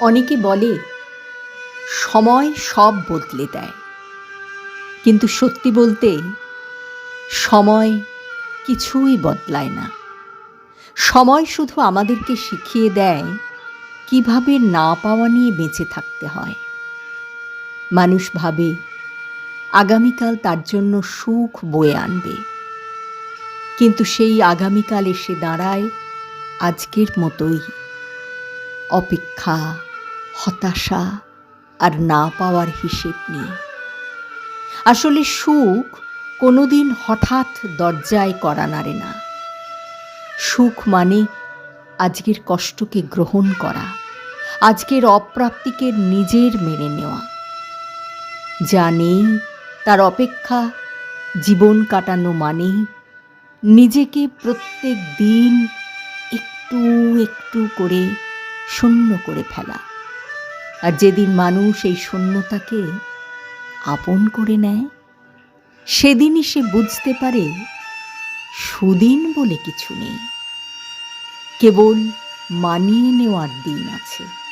অনেকে বলে, সময় সব বদলে দেয়। কিন্তু সত্যি বলতে, সময় কিছুই বদলায় না। সময় শুধু আমাদেরকে শিখিয়ে দেয় কীভাবে না পাওয়া নিয়ে বেঁচে থাকতে হয়। মানুষ ভাবে, আগামীকাল তার জন্য সুখ বয়ে আনবে। কিন্তু সেই আগামীকাল এসে দাঁড়ায় আজকের মতোই। অপেক্ষা, হতাশা আর না পাওয়ার হিসেব নিয়ে আসলে সুখ কোনোদিন হঠাৎ দরজায় করা নাড়ে না। সুখ মানে আজকের কষ্টকে গ্রহণ করা, আজকের অপ্রাপ্তিকে নিজের মেনে নেওয়া। যা নেই তার অপেক্ষা জীবন কাটানো মানে নিজেকে প্রত্যেক দিন একটু একটু করে শূন্য করে ফেলা। আর যেদিন মানুষ এই শূন্যতাকে আপন করে নেয়, সেদিনই সে বুঝতে পারে সুদিন বলে কিছু নেই। কেবল মানিয়ে নেওয়ার দিন আছে।